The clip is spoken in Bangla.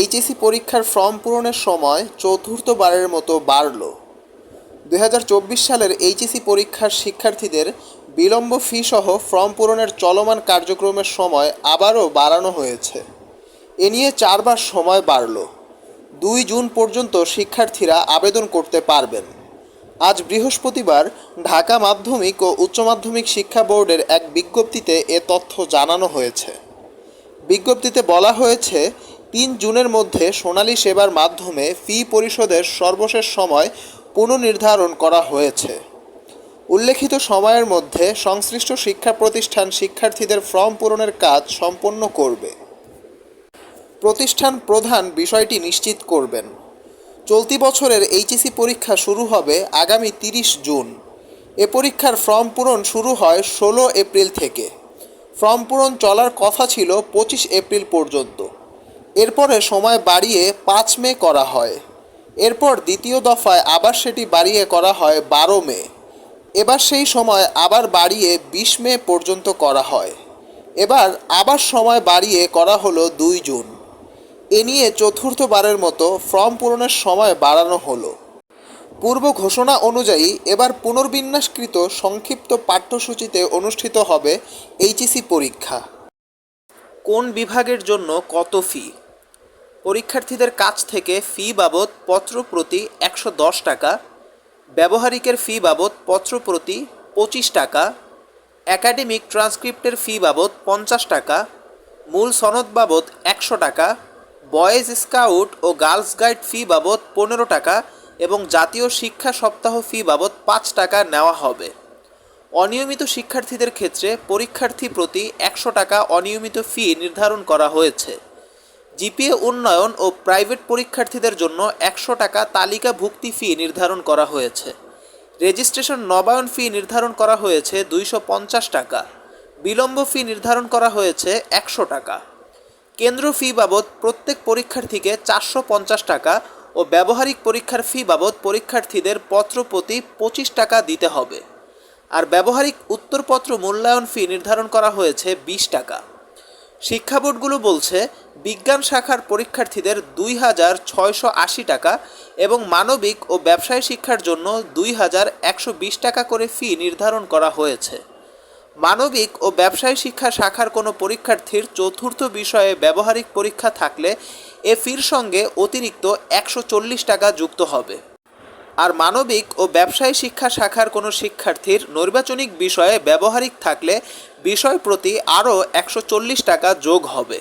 এইচএসসি পরীক্ষার ফর্ম পূরণের সময় চতুর্থবারের মতো বাড়ল। দু হাজার চব্বিশ সালের এইচএসসি পরীক্ষার শিক্ষার্থীদের বিলম্ব ফি সহ ফর্ম পূরণের চলমান কার্যক্রমের সময় আবারও বাড়ানো হয়েছে। এ নিয়ে চারবার সময় বাড়ল। দুই জুন পর্যন্ত শিক্ষার্থীরা আবেদন করতে পারবেন। আজ বৃহস্পতিবার ঢাকা মাধ্যমিক ও উচ্চ মাধ্যমিক শিক্ষা বোর্ডের এক বিজ্ঞপ্তিতে এ তথ্য জানানো হয়েছে। বিজ্ঞপ্তিতে বলা হয়েছে তিন জুনের মধ্যে সোনালী সেবার মাধ্যমে ফি পরিশোধের সর্বশেষ সময় পুনর্নির্ধারণ করা হয়েছে। উল্লেখিত সময়ের মধ্যে সংশ্লিষ্ট শিক্ষা প্রতিষ্ঠান শিক্ষার্থীদের ফর্ম পূরণের কাজ সম্পন্ন করবে। প্রতিষ্ঠান প্রধান বিষয়টি নিশ্চিত করবেন। চলতি বছরের এইচএসি পরীক্ষা শুরু হবে আগামী তিরিশ জুন। এ পরীক্ষার ফর্ম পূরণ শুরু হয় ষোলো এপ্রিল থেকে। ফর্ম পূরণ চলার কথা ছিল পঁচিশ এপ্রিল পর্যন্ত। এরপরে সময় বাড়িয়ে পাঁচ মে করা হয়। এরপর দ্বিতীয় দফায় আবার সেটি বাড়িয়ে করা হয় বারো মে। এবার সেই সময় আবার বাড়িয়ে বিশ মে পর্যন্ত করা হয়। এবার আবার সময় বাড়িয়ে করা হলো দুই জুন। এ নিয়ে চতুর্থবারের মতো ফর্ম পূরণের সময় বাড়ানো হলো। পূর্ব ঘোষণা অনুযায়ী এবার পুনর্বিন্যাসকৃত সংক্ষিপ্ত পাঠ্যসূচিতে অনুষ্ঠিত হবে এইচএসি পরীক্ষা। কোন বিভাগের জন্য কত ফি? পরীক্ষার্থীদের কাছ থেকে ফি বাবদ পত্র প্রতি একশো দশ টাকা, ব্যবহারিকের ফি বাবদ পত্র প্রতি পঁচিশ টাকা, একাডেমিক ট্রান্সক্রিপ্টের ফি বাবদ পঞ্চাশ টাকা, মূল সনদ বাবদ একশো টাকা, বয়েজ স্কাউট ও গার্লস গাইড ফি বাবদ পনেরো টাকা এবং জাতীয় শিক্ষা সপ্তাহ ফি বাবদ পাঁচ টাকা নেওয়া হবে। অনিয়মিত শিক্ষার্থীদের ক্ষেত্রে পরীক্ষার্থী প্রতি একশো টাকা অনিয়মিত ফি নির্ধারণ করা হয়েছে। জিপিএ উন্নয়ন ও প্রাইভেট পরীক্ষার্থীদের জন্য একশো টাকা তালিকাভুক্তি ফি নির্ধারণ করা হয়েছে। রেজিস্ট্রেশন নবায়ন ফি নির্ধারণ করা হয়েছে দুইশো পঞ্চাশ টাকা। বিলম্ব ফি নির্ধারণ করা হয়েছে একশো টাকা। কেন্দ্র ফি বাবদ প্রত্যেক পরীক্ষার্থীকে চারশো পঞ্চাশ টাকা ও ব্যবহারিক পরীক্ষার ফি বাবদ পরীক্ষার্থীদের পত্র প্রতি পঁচিশ টাকা দিতে হবে। আর ব্যবহারিক উত্তরপত্র মূল্যায়ন ফি নির্ধারণ করা হয়েছে বিশ টাকা। শিক্ষা বোর্ডগুলো বলছে, বিজ্ঞান শাখার পরীক্ষার্থীদের দুই হাজার ছয়শো আশি টাকা এবং মানবিক ও ব্যবসায় শিক্ষার জন্য দুই হাজার একশো বিশ টাকা করে ফি নির্ধারণ করা হয়েছে। মানবিক ও ব্যবসায় শিক্ষা শাখার কোনো পরীক্ষার্থীর চতুর্থ বিষয়ে ব্যবহারিক পরীক্ষা থাকলে এ ফির সঙ্গে অতিরিক্ত একশো চল্লিশ টাকা যুক্ত হবে। আর মানবিক ও ব্যবসায় শিক্ষা শাখার কোনো শিক্ষার্থীর নৈর্বাচনিক বিষয়ে ব্যবহারিক থাকলে বিষয় প্রতি আরও একশো চল্লিশ টাকা যোগ হবে।